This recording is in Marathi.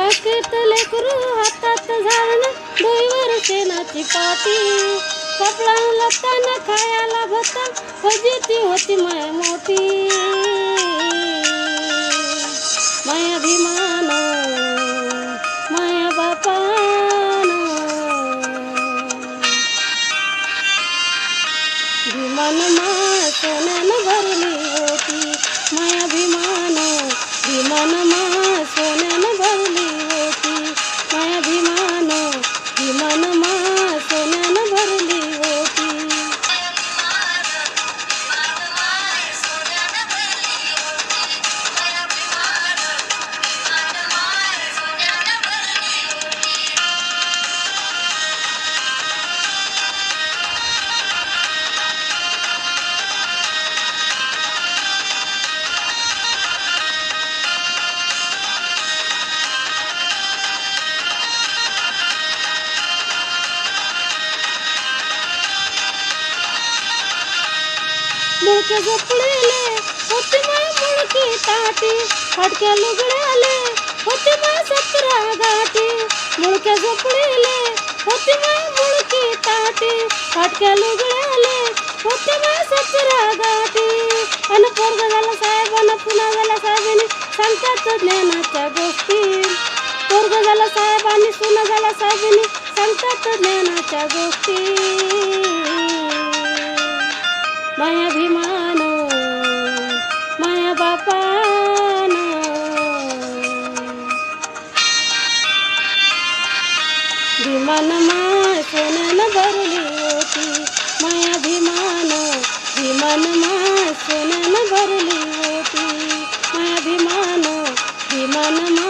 काकेत लेकरू हातात झाडण डोईवर शेणाची पाती. कपडा लताना खायला भता फजिती होती माय मोठी. माया अभिमान माया बापान. भीमान मा मुळके झोपलेले होते माय मुळकी ताटी. फटक्या लुगड्याले होते माय सतरा गाठी मुळके झोपलेले होते माय मुळकी ताटी. फटक्या लुगड्याले होते माय सतरा गाठी अन पोरग झाला साहेब अन पुन्हा झाला साहेबांनी सांगतात ज्ञानाच्या गोष्टी. पोरग झाला साहेब आणि सुना झाला साहेबांनी सांगतात ज्ञानाच्या गोष्टी. माया भीमान माया बापान. भीमान माय सोन्यानं भरली होती माया भीमान. भीमान माय सोन्यानं भरली होती माया भीमान. भीमान माय